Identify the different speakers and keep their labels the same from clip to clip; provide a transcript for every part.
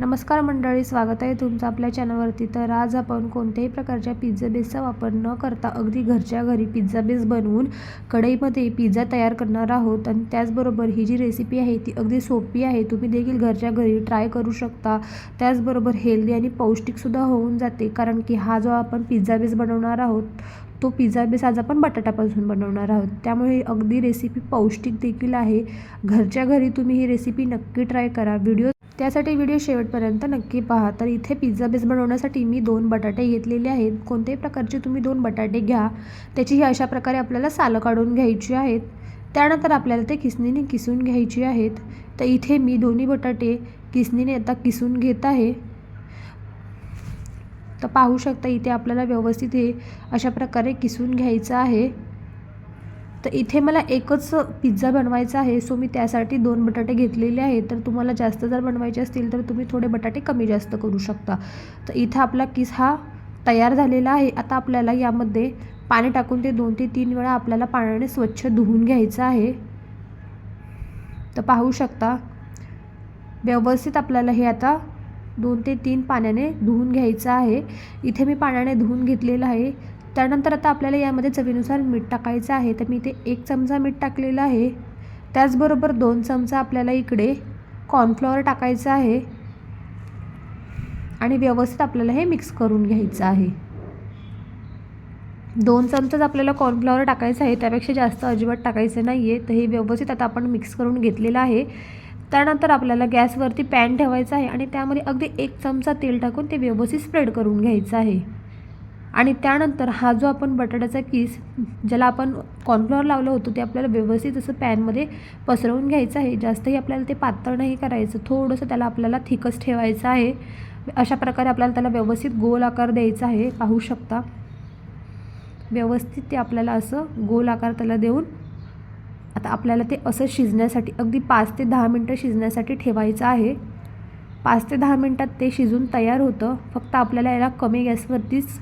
Speaker 1: नमस्कार मंडळी स्वागत आहे तुमचं आपल्या चॅनलवरती. तर आज आपण कोणत्याही प्रकारच्या पिझ्झा बेसचा वापर न करता अगदी घरच्या घरी पिझ्झा बेस बनवून कढईमध्ये पिझ्झा तयार करणार आहोत. आणि त्याचबरोबर ही जी रेसिपी आहे ती अगदी सोपी आहे. तुम्ही देखील घरच्या घरी ट्राय करू शकता. त्याचबरोबर हेल्दी आणि पौष्टिकसुद्धा होऊन जाते. कारण की हा जो आपण पिझ्झा बेस बनवणार आहोत तो पिझ्झा बेस आज आपण बटाट्यापासून बनवणार आहोत. त्यामुळे अगदी रेसिपी पौष्टिक देखील आहे. घरच्या घरी तुम्ही ही रेसिपी नक्की ट्राय करा. व्हिडिओ त्यासाठी व्हिडिओ शेवटपर्यंत नक्की पहा. तर इथे पिझ्झा बेस बनवण्यासाठी मी दोन बटाटे घेतलेले आहेत. कोणत्याही प्रकारचे तुम्ही दोन बटाटे घ्या. त्याची ही अशा प्रकारे आपल्याला सालं काढून घ्यायची आहेत. त्यानंतर आपल्याला ते किसणीने किसून घ्यायची आहेत. तर इथे मी दोन्ही बटाटे किसणीने आता किसून घेत आहे. तर पाहू शकता इथे आपल्याला व्यवस्थित हे अशा प्रकारे किसून घ्यायचं आहे. तर इथे मला एकच पिझ्झा बनवायचा आहे सो मी त्यासाठी दोन बटाटे घेतलेले आहेत. तर तुम्हाला जास्त जर बनवायचे असतील तर तुम्ही थोडे बटाटे कमी जास्त करू शकता. तर इथं आपला किस हा तयार झालेला आहे. आता आपल्याला यामध्ये पाणी टाकून ते दोन ते तीन वेळा आपल्याला पाण्याने स्वच्छ धुवून घ्यायचं आहे. तर पाहू शकता व्यवस्थित आपल्याला हे आता दोन ते तीन पाण्याने धुवून घ्यायचं आहे. इथे मी पाण्याने धुवून घेतलेलं आहे. त्यानंतर आता आपल्याला यामध्ये चवीनुसार मीठ टाकायचं आहे. तर मी इथे एक चमचा मीठ टाकलेलं आहे. त्याचबरोबर दोन चमचा आपल्याला इकडे कॉर्नफ्लॉवर टाकायचं आहे. आणि व्यवस्थित आपल्याला हे मिक्स करून घ्यायचं आहे. दोन चमचाच आपल्याला कॉर्नफ्लॉवर टाकायचं आहे. त्यापेक्षा जास्त अजिबात टाकायचं नाही आहे तर हे व्यवस्थित आता आपण मिक्स करून घेतलेलं आहे. त्यानंतर आपल्याला गॅसवरती पॅन ठेवायचा आहे. आणि त्यामध्ये अगदी एक चमचा तेल टाकून ते व्यवस्थित स्प्रेड करून घ्यायचं आहे. आणि त्यानंतर हा जो आपण बटाट्याचा किस ज्याला आपण कॉर्नफ्लॉवर लावलं होतं ते आपल्याला व्यवस्थित असं पॅनमध्ये पसरवून घ्यायचं आहे. जास्तही आपल्याला ते पातळ नाही करायचं. थोडंसं त्याला आपल्याला थिकच ठेवायचं आहे. अशा प्रकारे आपल्याला त्याला व्यवस्थित गोल आकार द्यायचा आहे. पाहू शकता. व्यवस्थित ते आपल्याला असं गोल आकार त्याला देऊन आता आपल्याला ते असं शिजण्यासाठी अगदी पाच ते दहा मिनटं शिजण्यासाठी ठेवायचं आहे. पाच ते दहा मिनटात ते शिजून तयार होतं. फक्त आपल्याला याला कमी गॅसवरतीच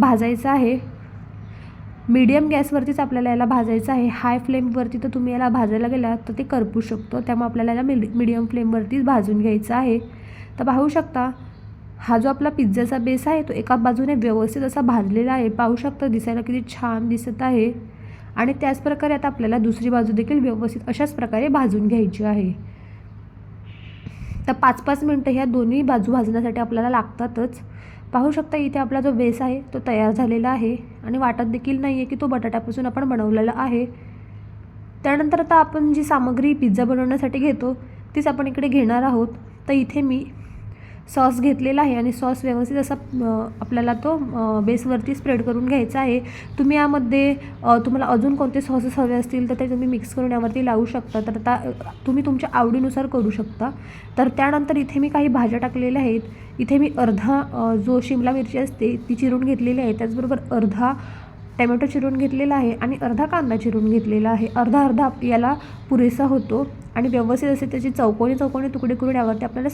Speaker 1: भाजायचं आहे. मीडियम गॅसवरतीच आपल्याला याला भाजायचं आहे. हाय फ्लेमवरती तर तुम्ही याला भाजायला गेला तर ते करपू शकतो. त्यामुळे आपल्याला याला मिड मीडियम फ्लेमवरतीच भाजून घ्यायचं आहे. तर पाहू शकता हा जो आपला पिझ्झाचा बेस आहे तो एका बाजूने व्यवस्थित असा भाजलेला आहे. पाहू शकता दिसायला किती छान दिसत आहे. आणि त्याच प्रकारे आता आपल्याला दुसरी बाजू देखील व्यवस्थित अशाच प्रकारे भाजून घ्यायची आहे. तर पाच पाच मिनटं ह्या दोन्ही बाजू भाजण्यासाठी आपल्याला लागतातच. पाहू शकता इथे आपला जो बेस आहे तो तयार झालेला आहे आणि वाटत देखील नाही आहे की तो बटाट्यापासून आपण बनवलेला आहे. त्यानंतर आता आपण जी सामग्री पिझ्झा बनवण्यासाठी घेतो तीच आपण इकडे घेणार आहोत. तर इथे मी सॉस घेतलेला आहे आणि सॉस व्यवस्थित असा आपल्याला तो बेसवरती स्प्रेड करून घ्यायचा आहे. तुम्ही यामध्ये तुम्हाला अजून कोणते सॉसेस हवे असतील तर ते तुम्ही मिक्स करून यावरती लावू शकता. तर आता तुम्ही तुमच्या आवडीनुसार करू शकता. तर त्यानंतर इथे मी काही भाज्या टाकलेल्या आहेत. इथे मी अर्धा जो शिमला मिरची असते ती चिरून घेतलेली आहे. त्याचबरोबर अर्धा टॅमॅटो चिरून घेतलेला आहे आणि अर्धा कांदा चिरून घेतलेला आहे. अर्धा अर्धा याला पुरेसा होतो आणि व्यवस्थित असे त्याची चौकोनी चौकोनी तुकडे करून यावरती आपल्याला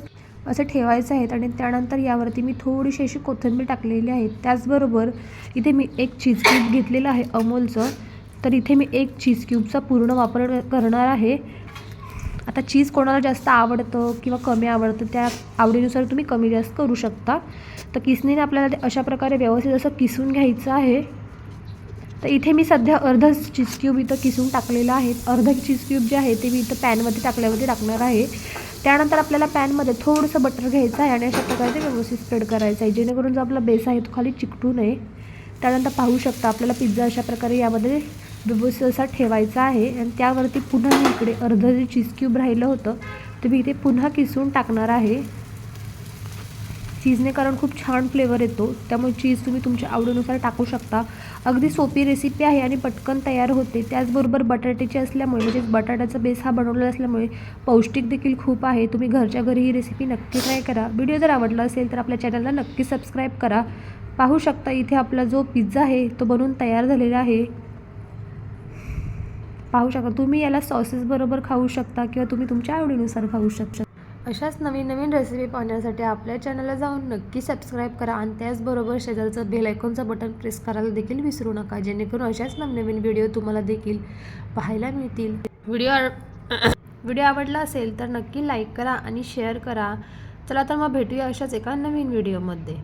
Speaker 1: असं ठेवायचं आहेत आणि त्यानंतर यावरती मी थोडीशी अशी कोथिंबीर टाकलेली आहे. त्याचबरोबर इथे मी एक चीज क्यूब घेतलेलं आहे अमोलचं. तर इथे मी एक चीज क्यूबचा पूर्ण वापर करणार आहे. आता चीज कोणाला जास्त आवडतं किंवा कमी आवडतं त्या आवडीनुसार तुम्ही कमी जास्त करू शकता. तर किसणीने आपल्याला ते अशा प्रकारे व्यवस्थित असं किसून घ्यायचं आहे. तर इथे मी सध्या अर्ध चीज क्यूब इथं किसून टाकलेलं आहे. अर्ध चीज क्यूब जे आहे ते मी इथं पॅनमध्ये टाकल्यावरती टाकणार आहे. त्यानंतर आपल्याला पॅनमध्ये थोडंसं बटर घ्यायचं आहे आणि अशा प्रकारे ते व्यवस्थित स्प्रेड करायचं आहे. जेणेकरून जो आपला बेस आहे तो खाली चिकटू नये. त्यानंतर पाहू शकता आपल्याला पिझ्झा अशा प्रकारे यामध्ये व्यवस्थित असा ठेवायचा आहे. आणि त्यावरती पुन्हा मी इकडे अर्ध जे चीज क्यूब राहिलं होतं ते मी इथे पुन्हा किसून टाकणार आहे. चीजने कारण खूप छान फ्लेवर येतो. त्यामुळे चीज तुम्ही तुमच्या आवडीनुसार टाकू शकता. अगदी सोपी रेसिपी आहे आणि पटकन तयार होते. त्याचबरोबर बटाट्याची असल्यामुळे म्हणजेच बटाट्याचा बेस हा बनवलेला असल्यामुळे पौष्टिक देखील खूप आहे. तुम्ही घरच्या घरी ही रेसिपी नक्की ट्राय करा. व्हिडिओ जर आवडला असेल तर आपल्या चॅनलला नक्की सबस्क्राईब करा. पाहू शकता इथे आपला जो पिझ्झा आहे तो बनवून तयार झालेला आहे. पाहू शकता. तुम्ही याला सॉसेसबरोबर खाऊ शकता किंवा तुम्ही तुमच्या आवडीनुसार खाऊ शकता. अशाच नवीन नवीन रेसिपी पाहण्यासाठी आपल्या चॅनलला जाऊन नक्की सबस्क्राईब करा आणि त्याचबरोबर शेजारचं बेल आयकॉनचं बटन प्रेस करायला देखील विसरू नका जेणेकरून अशाच नवनवीन व्हिडिओ तुम्हाला देखील पाहायला मिळतील. व्हिडिओ व्हिडिओ आवडला असेल तर नक्की लाईक करा आणि शेअर करा. चला तर मग भेटूया अशाच एका नवीन व्हिडिओमध्ये